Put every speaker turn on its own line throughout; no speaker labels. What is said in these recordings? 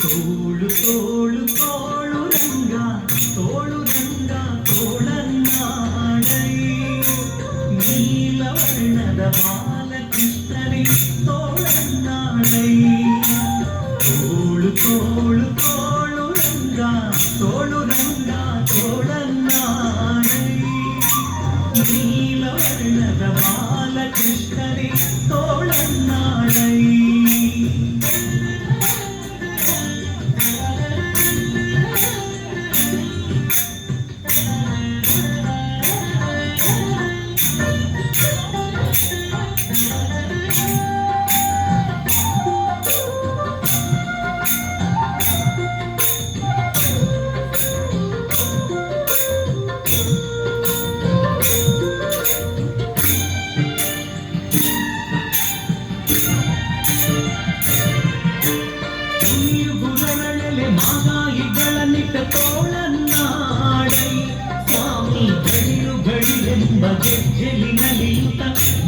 തോളു തോളു തോളുരംഗ തോളു உள்ளவனத பாலகிருஷ்ணரின் தோழந்தாடை தோழு தோழு தோளுரங்கா தோளுரங்கா தோழந்தாடை நீலவர்ணத பாலகிருஷ்ணரின் ಗಡಿರೆಂಬ ಗೆಜ್ಜೆಲಿ ನಲಿಯುತ್ತ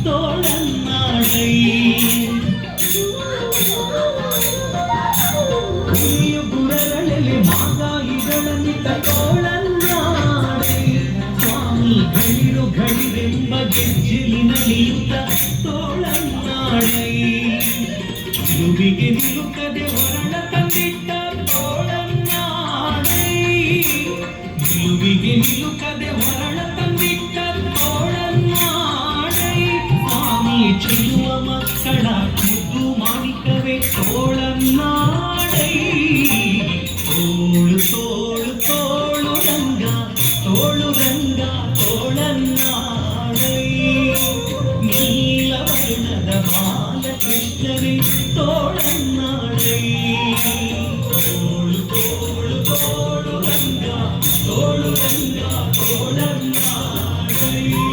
ತೋಳನ್ನಾಡೈ ಗುರುಗಳಲೆ ಮಾಗಾಯಿಗಳನ್ನಿಟ್ಟ ತೋಳನ್ನಾಡೈ ಸ್ವಾಮಿ ಗಡಿರು ಗಡಿರೆಂಬ ಗೆಜ್ಜೆಲಿ ನಲಿಯುತ್ತ ತೋಳನ್ನಾಡೈ ನಿಲುವಿಗೆ ನಿಲುಕದೆ ಹೊರಳ ತಂದಿಟ್ಟ மாணிக்கவே சோழம் நாடை. தோழு தோழு தோளுரங்கா தோளுரங்கா தோழன் நாடை. நீல வருணத பால கிருஷ்ணவே தோழன் நாடை தோழு தோழு தோளுரங்கா தோளுரங்கா தோழன் நாடை.